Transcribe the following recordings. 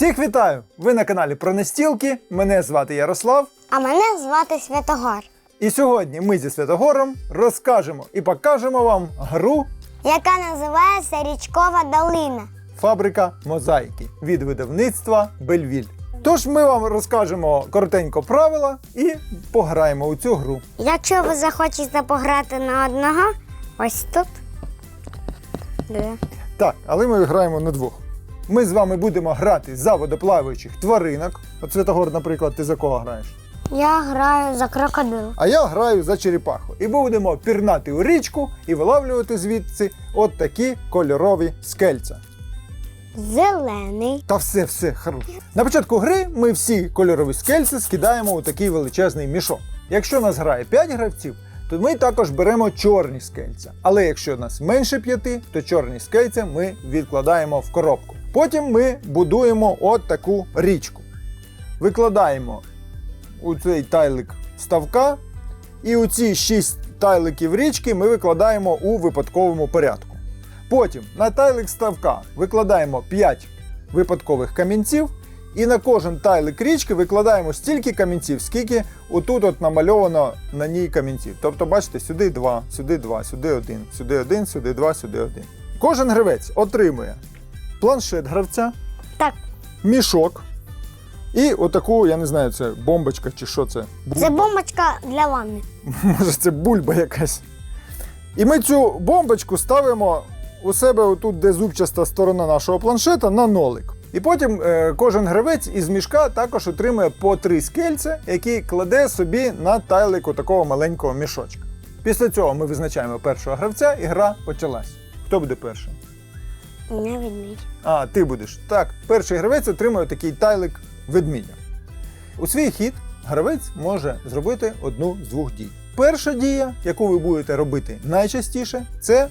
Всіх вітаю! Ви на каналі про Нестілки. Мене звати Ярослав. А мене звати Святогор, І сьогодні ми зі Святогором розкажемо і покажемо вам гру яка називається Річкова долина. Фабрика мозаїки від видавництва Бельвіль. Тож ми вам розкажемо коротенько правила і пограємо у цю гру. Якщо ви захочете пограти на одного, ось тут. Де? Так, але ми граємо на двох. Ми з вами будемо грати за водоплаваючих тваринок. От Святогор, наприклад, ти за кого граєш? Я граю за крокодил. А я граю за черепаху. І будемо пірнати у річку і вилавлювати звідси от такі кольорові скельця. Зелений. Та все, все, хорош. На початку гри ми всі кольорові скельці скидаємо у такий величезний мішок. Якщо нас грає 5 гравців, то ми також беремо чорні скельця. Але якщо нас менше 5, то чорні скельця ми відкладаємо в коробку. Потім ми будуємо от таку річку. Викладаємо у цей тайлик ставка, і у ці 6 тайликів річки ми викладаємо у випадковому порядку. Потім на тайлик ставка викладаємо 5 випадкових камінців, і на кожен тайлик річки викладаємо стільки камінців, скільки отут от намальовано на ній камінців. Тобто, бачите, сюди 2, сюди 2, сюди 1, сюди 1, сюди 2, сюди 1. Кожен гравець отримує планшет гравця, Так, мішок і отаку, я не знаю, це бомбочка чи що це. це бомбочка для ванни. Може, це бульба якась. І ми цю бомбочку ставимо у себе отут, де зубчаста сторона нашого планшета, на нолик. І потім е, кожен гравець із мішка також отримує по три скельця, які кладе собі на тайлику такого маленького мішочка. Після цього ми визначаємо першого гравця, і гра почалась. Хто буде першим? Не відмідь. А, ти будеш. Так, перший гравець отримує такий тайлик ведмідя. У свій хід гравець може зробити одну з двох дій. Перша дія, яку ви будете робити найчастіше, це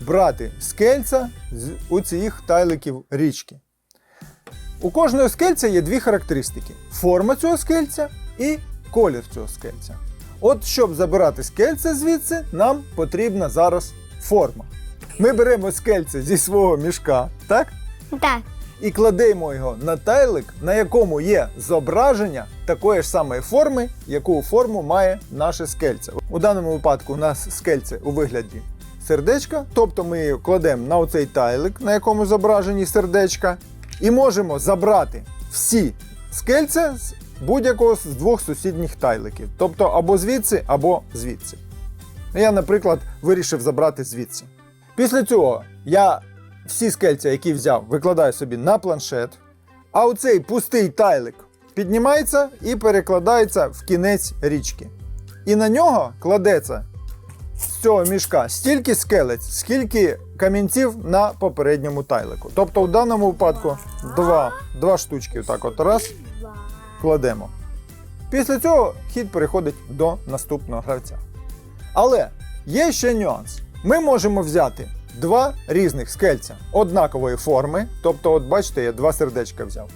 брати скельця з у цих тайликів річки. У кожного скельця є дві характеристики: форма цього скельця і колір цього скельця. От щоб забирати скельце звідси, нам потрібна зараз форма. Ми беремо скельце зі свого мішка, так? Так, і кладемо його на тайлик, на якому є зображення такої ж самої форми, яку форму має наше скельце. У даному випадку у нас скельце у вигляді сердечка, тобто ми її кладемо на оцей тайлик, на якому зображені сердечка, і можемо забрати всі скельця з будь-якого з двох сусідніх тайликів, тобто або звідси, або звідси. Я, наприклад, вирішив забрати звідси. Після цього я всі скельця, які взяв, викладаю собі на планшет, а оцей пустий тайлик піднімається і перекладається в кінець річки. І на нього кладеться з цього мішка стільки скелець, скільки камінців на попередньому тайлику. Тобто в даному випадку два, два штучки отак от раз кладемо. Після цього хід переходить до наступного гравця. Але є ще нюанс. Ми можемо взяти два різних скельця однакової форми, тобто, от бачите, я два сердечка взяв.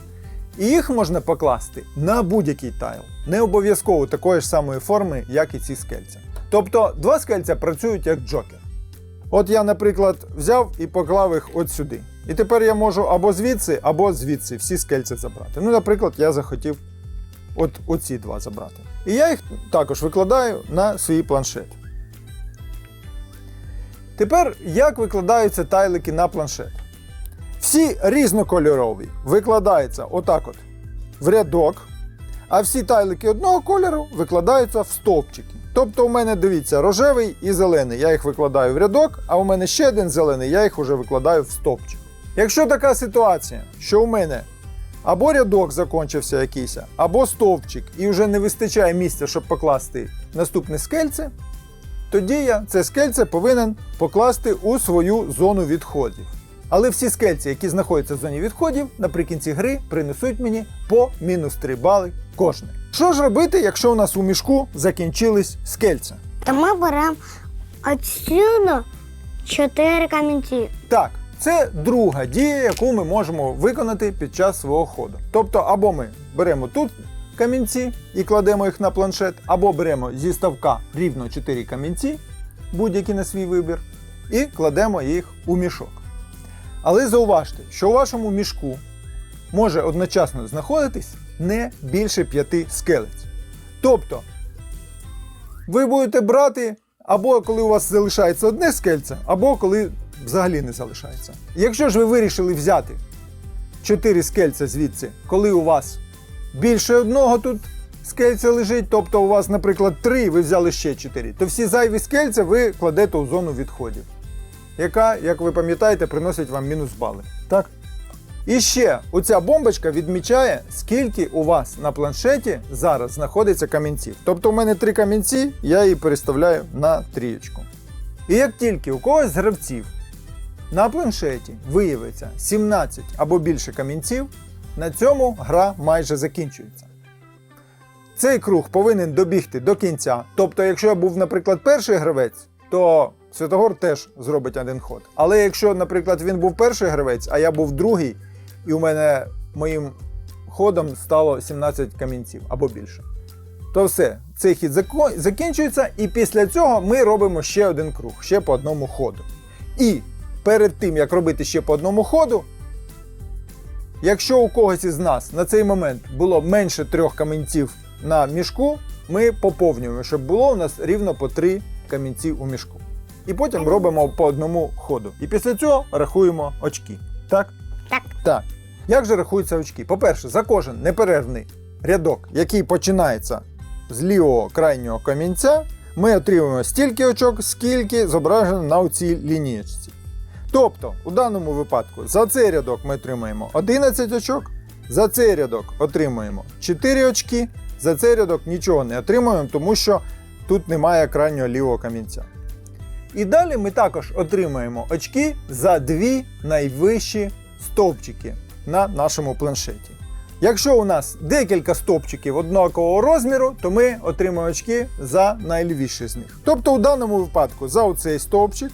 І їх можна покласти на будь-який тайл, не обов'язково такої ж самої форми, як і ці скельця. Тобто два скельця працюють як джокер. От я, наприклад, взяв і поклав їх от сюди. І тепер я можу або звідси, або звідси всі скельця забрати. Ну, наприклад, я захотів от оці два забрати. І я їх також викладаю на свій планшет. Тепер як викладаються тайлики на планшет? Всі різнокольорові викладаються отак от в рядок, а всі тайлики одного кольору викладаються в стовпчики. Тобто у мене дивіться рожевий і зелений. Я їх викладаю в рядок, а у мене ще один зелений, я їх вже викладаю в стовпчик. Якщо така ситуація, що у мене або рядок закінчився якийсь, або стовпчик, і вже не вистачає місця, щоб покласти наступне скельце, тоді я це скельце повинен покласти у свою зону відходів. Але всі скельці, які знаходяться в зоні відходів, наприкінці гри принесуть мені по мінус 3 бали кожне. Що ж робити, якщо у нас у мішку закінчились скельця? то ми беремо отсюди чотири камінці. Так, це друга дія, яку ми можемо виконати під час свого ходу. Тобто, або ми беремо тут камінці і кладемо їх на планшет, або беремо зі ставка рівно 4 камінці, будь-які на свій вибір, і кладемо їх у мішок. Але зауважте, що у вашому мішку може одночасно знаходитись не більше п'яти скелець. Тобто, ви будете брати або коли у вас залишається одне скельце, або коли взагалі не залишається. Якщо ж ви вирішили взяти 4 скельця звідси, коли у вас більше одного тут скельця лежить, тобто у вас, наприклад, 3, ви взяли ще 4, то всі зайві скельця ви кладете у зону відходів, яка, як ви пам'ятаєте, приносить вам мінус бали. Так? І ще оця бомбочка відмічає, скільки у вас на планшеті зараз знаходиться камінців. Тобто у мене три камінці, я її переставляю на трієчку. І як тільки у когось з гравців на планшеті виявиться 17 або більше камінців, на цьому гра майже закінчується. Цей круг повинен добігти до кінця. Тобто, якщо я був, наприклад, перший гравець, то Святогор теж зробить один ход. Але якщо, наприклад, він був перший гравець, а я був другий, і у мене моїм ходом стало 17 камінців або більше, то все, цей хід закінчується, і після цього ми робимо ще один круг, ще по одному ходу. І перед тим, як робити ще по одному ходу, якщо у когось із нас на цей момент було менше трьох камінців на мішку, ми поповнюємо, щоб було у нас рівно по три камінці у мішку. І потім робимо по одному ходу. І після цього рахуємо очки. Так? Так. Так. Як же рахуються очки? По-перше, за кожен неперервний рядок, який починається з лівого крайнього камінця, ми отримуємо стільки очок, скільки зображено на цій лінієчці. Тобто, у даному випадку, за цей рядок ми отримаємо 11 очок, за цей рядок отримуємо 4 очки, за цей рядок нічого не отримуємо, тому що тут немає крайнього лівого камінця. І далі ми також отримаємо очки за дві найвищі стовпчики на нашому планшеті. Якщо у нас декілька стовпчиків однакового розміру, то ми отримаємо очки за найлівіші з них. Тобто у даному випадку за оцей стовпчик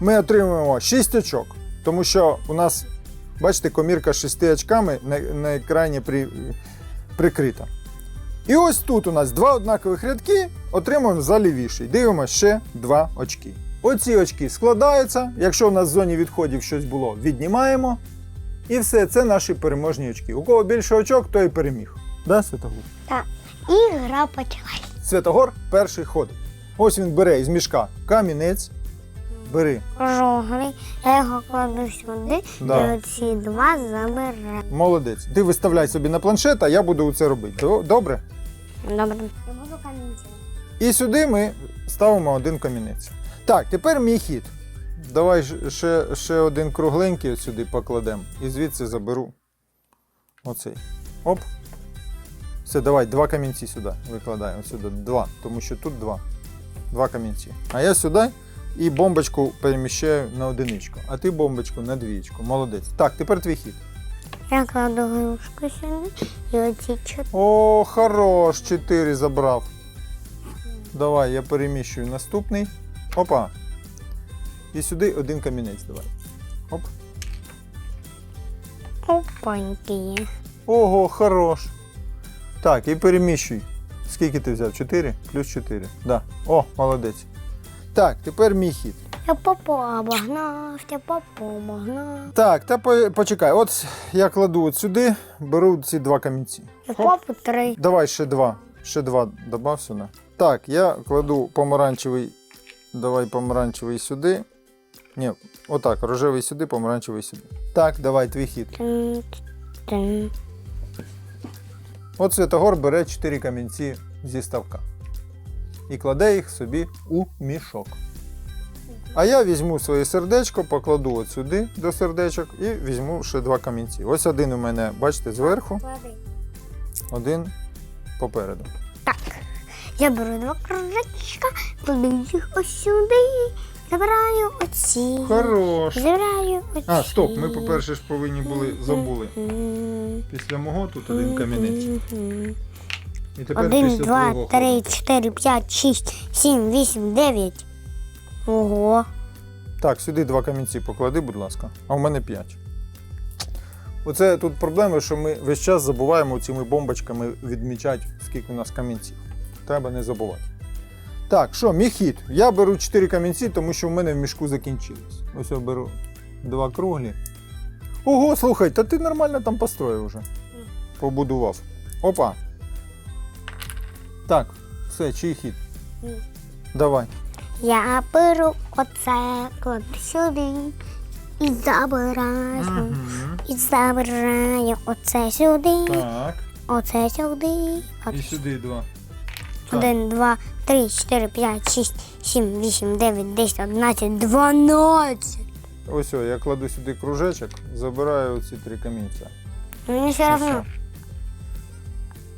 ми отримуємо 6 очок, тому що у нас, бачите, комірка з 6 очками на, на екрані при, прикрита. І ось тут у нас два однакових рядки, отримуємо за лівіший. Дивимося ще 2 очки. Оці очки складаються. Якщо у нас в зоні відходів щось було, віднімаємо. І все, це наші переможні очки. У кого більше очок, той і переміг. Да, Святогор? Так. І гра почалась. Святогор перший ходить. Ось він бере із мішка камінець. Бери. Жовтий. Я його кладу сюди, Да. і оці два забираю. Молодець. Ти виставляй собі на планшет, а я буду це робити. До- Добре? Добре. Я буду камінцем. І сюди ми ставимо один камінець. Так, тепер мій хід. Давай ж- ще, ще один кругленький от сюди покладемо. І звідси заберу оцей. Оп. Все, давай, два камінці сюди викладаємо. Сюди два, тому що тут два. Два камінці. А я сюди і бомбочку переміщаю на одиничку. А ти бомбочку на двічку. Молодець. Так, тепер твій хід. Я кладу грушку сюди, і оці чотири. О, хорош, 4 забрав. Давай, я переміщую наступний. Опа. І сюди один камінець давай. Оп. Опаньки. Ого, хорош. Так, і переміщуй. Скільки ти взяв? 4? Плюс 4. Да. О, молодець. Так, тепер мій хід. Я папу обогнав, я папу обогнав. Так, та по- почекай. От я кладу от сюди, беру ці два камінці. Я папу три. Давай ще два. Ще два добав сюди. Так, я кладу помаранчевий. Давай помаранчевий сюди. Ні, отак, рожевий сюди, помаранчевий сюди. Так, давай, твій хід. Тин, тин. От Святогор бере 4 камінці зі ставка і кладе їх собі у мішок. А я візьму своє сердечко, покладу от сюди до сердечок і візьму ще два камінці. Ось один у мене, бачите, зверху, один попереду. Так. Я беру два кружечка, кладу їх ось сюди. Забираю оці. Хорош. Забираю оці. А, стоп, ми, по-перше, ж повинні були забули. Після мого тут один камінець. І тепер Один, після два, твого три, ходу. чотири, п'ять, шість, сім, вісім, дев'ять. Ого. Так, сюди два камінці поклади, будь ласка. А у мене п'ять. Оце тут проблема, що ми весь час забуваємо цими бомбочками відмічати, скільки у нас камінців. Треба не забувати. Так, що, мій хід. Я беру 4 камінці, тому що в мене в мішку закінчились. Ось я беру два круглі. Ого, слухай, та ти нормально там построїв уже. Побудував. Опа. Так, все, чий хід? Мій. Давай. Я беру оце, кладу сюди і забираю. І забираю оце сюди, Так. оце сюди. І сюди два. Так. Один, два, три, чотири, п'ять, шість, сім, вісім, дев'ять, десять, одинадцять, дванадцять. Ось, о, я кладу сюди кружечок, забираю оці три камінця. Мені все одно.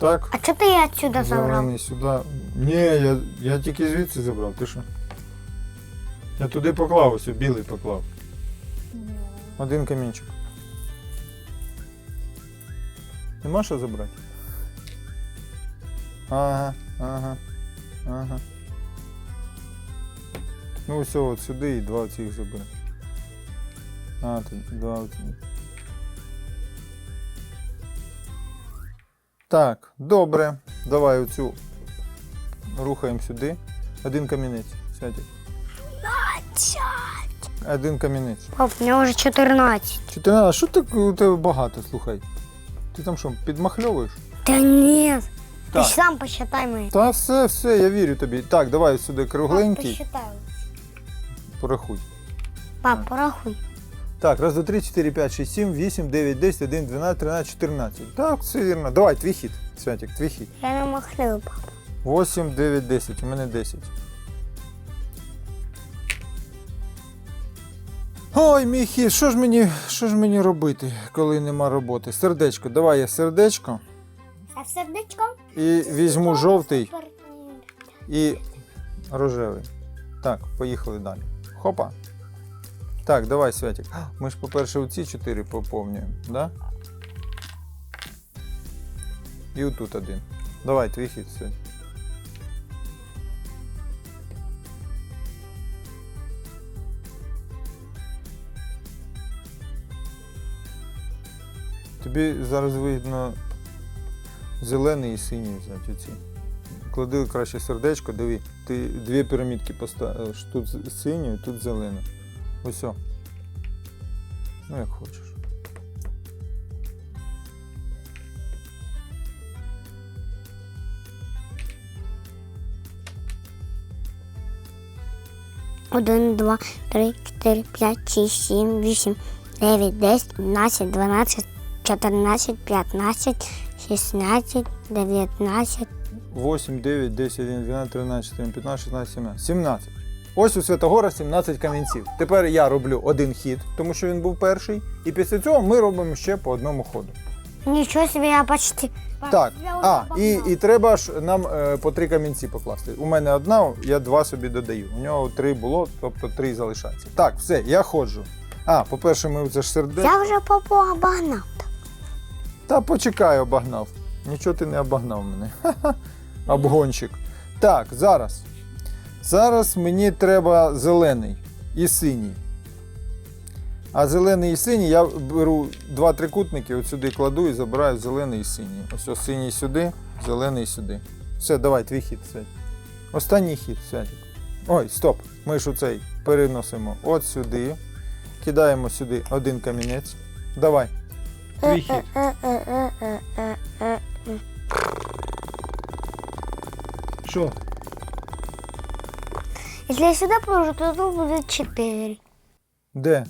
Так. А чого ти я отсюда забрав? Зелений сюди. Ні, я, я тільки звідси забрав, ти що? Я туди поклав, ось білий поклав. Один камінчик. Нема що забрати? Ага, ага, ага. Ну все, от сюди і два цих забери. А, тут два оці. Так, добре. Давай оцю рухаємо сюди. Один камінець. Святик. Один камінець. Пап, у нього вже 14. 14, а що так у тебе багато, слухай? Ти там що, підмахльовуєш? Та ні. Ти Так. ж сам посчитай мені. Та все, все, я вірю тобі. Так, давай сюди Пап, кругленький, посчитай. порахуй. Пап, порахуй. Так, раз, два, три, чотири, п'ять, шість, сім, вісім, дев'ять, десять, один, дванадцять, тринадцять, чотирнадцять. Так, все вірно. Давай, твій хід, Святик, твій хід. Я не махлю, пап. 8, 9, 10. У мене 10. Ой, мій хід, що ж мені, що ж мені робити, коли нема роботи? Сердечко, давай я сердечко А сердечко? і візьму жовтий і рожевий. Так, поїхали далі. Хопа. Так, давай, Святик. Ми ж, по-перше, оці 4 поповнюємо, да? І отут один. Давай, твій хід, Святик. Тобі зараз видно зелений і синій взяти оці. Клади краще сердечко, диви. Ти дві пірамідки поставиш. Тут з- синю, тут зелену. Ось. о. Ну, як хочеш. Один, два, три, чотири, п'ять, шість, сім, вісім, дев'ять, десять, одинадцять, дванадцять, чотирнадцять, п'ятнадцять, шістнадцять, дев'ятнадцять. 8, 9, 10, 11, 12, 13, 14, 15, 16, 17. 17. Ось у Святогора 17 камінців. Тепер я роблю один хід, тому що він був перший. І після цього ми робимо ще по одному ходу. Нічого собі, я почти. Так, а, і, і треба ж нам е, по три камінці покласти. У мене одна, я два собі додаю. У нього три було, тобто три залишається. Так, все, я ходжу. А, по-перше, ми це ж сердечко. Я вже попу обогнав. Та почекай, обогнав. Нічого ти не обогнав мене. Ха-ха. Обгонщик. Так, зараз. Зараз мені треба зелений і синій. А зелений і синій я беру два трикутники, от сюди кладу і забираю зелений і синій. Ось ось синій сюди, зелений сюди. Все, давай, твій хід, Святик. Останній хід, Святик. Ой, стоп. Ми ж оцей переносимо от сюди. Кидаємо сюди один камінець. Давай. Твій хід. Що? Якщо я сюди положу, то тут буде 4. Де?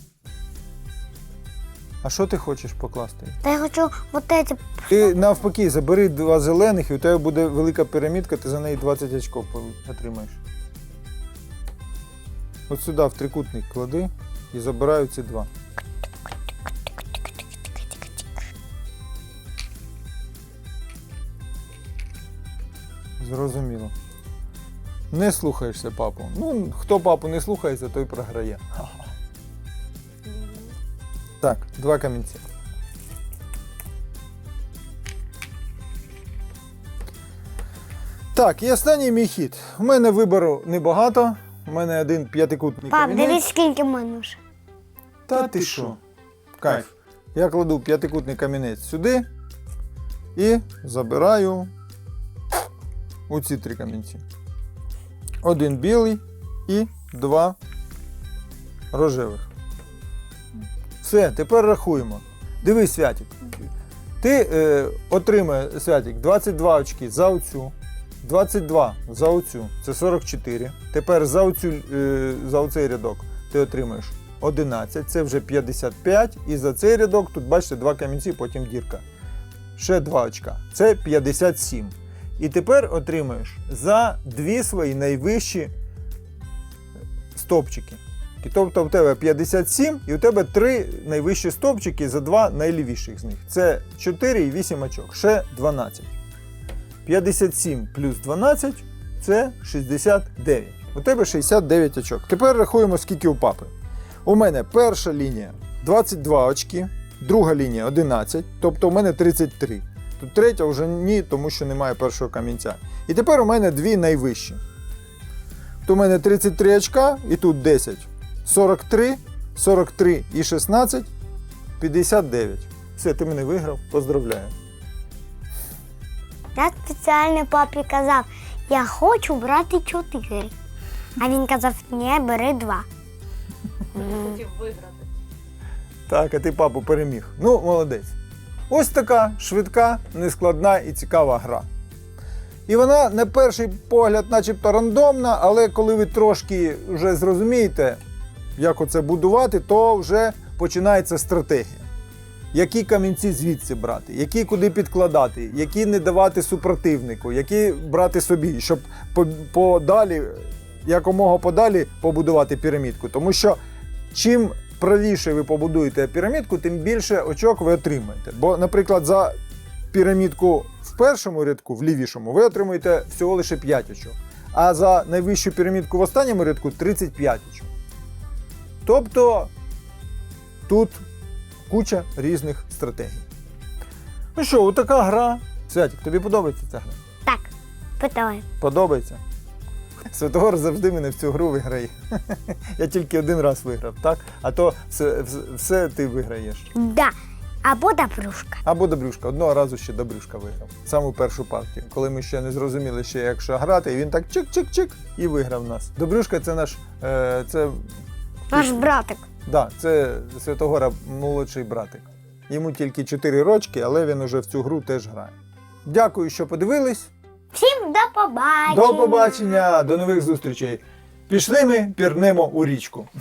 А що ти хочеш покласти? Та я хочу вот эти. Ти навпаки, забери два зелених, і у тебе буде велика пірамідка, ти за неї 20 очков отримаєш. От сюди в трикутник клади і забираю ці два. Зрозуміло. Не слухаєшся папу. Ну, хто папу не слухається, той програє. Так, два камінці. Так, і останній мій хід. У мене вибору небагато. У мене один п'ятикутний Пап, камінець. дивись, скільки в мене вже. Та ти що? Кайф. Я кладу п'ятикутний камінець сюди і забираю у ці три камінці. Один білий і два рожевих. Все, тепер рахуємо. Дивись, Святік. Ти е, отримає Святік 22 очки за оцю, 22 за оцю, це 44. Тепер за, оцю, е, за оцей рядок ти отримаєш 11, це вже 55. І за цей рядок, тут бачите, два камінці, потім дірка. Ще 2 очка. Це 57. І тепер отримаєш за дві свої найвищі стовпчики. І тобто в тебе 57, і у тебе три найвищі стовпчики за два найлівіших з них. Це 4 і 8 очок. Ще 12. 57 плюс 12 це 69. У тебе 69 очок. Тепер рахуємо, скільки у папи. У мене перша лінія 22 очки, друга лінія 11, тобто у мене 33. Тут третя вже ні, тому що немає першого камінця. І тепер у мене дві найвищі. То у мене 33 очка і тут 10. 43, 43 і 16, 59. Все, ти мене виграв. Поздравляю. Я спеціально папі казав, я хочу брати чотири. А він казав, ні, бери два. хотів виграти. Так, а ти папу переміг. Ну, молодець. Ось така швидка, нескладна і цікава гра. І вона на перший погляд, начебто рандомна, але коли ви трошки вже зрозумієте, як оце будувати, то вже починається стратегія. Які камінці звідси брати, які куди підкладати, які не давати супротивнику, які брати собі, щоб подалі, якомога подалі побудувати пірамідку. Тому що чим правіше ви побудуєте пірамідку, тим більше очок ви отримаєте. Бо, наприклад, за пірамідку в першому рядку, в лівішому, ви отримуєте всього лише 5 очок. А за найвищу пірамідку в останньому рядку 35 очок. Тобто тут куча різних стратегій. Ну що, така гра. Святік, тобі подобається ця гра? Так, питаю. Подобається? Святогор завжди мене в цю гру виграє. Я тільки один раз виграв, так? А то все, все ти виграєш. Да. Або добрушка. Або Добрюшка. Одного разу ще Добрюшка виграв. Саму першу партію, коли ми ще не зрозуміли, ще як що грати, і він так чик-чик-чик і виграв нас. Добрюшка це наш. Е, це, Наш братик. да, це Святогора молодший братик. Йому тільки 4 рочки, але він уже в цю гру теж грає. Дякую, що подивились. Всім до побачення. До побачення, до нових зустрічей. Пішли ми, пірнемо у річку.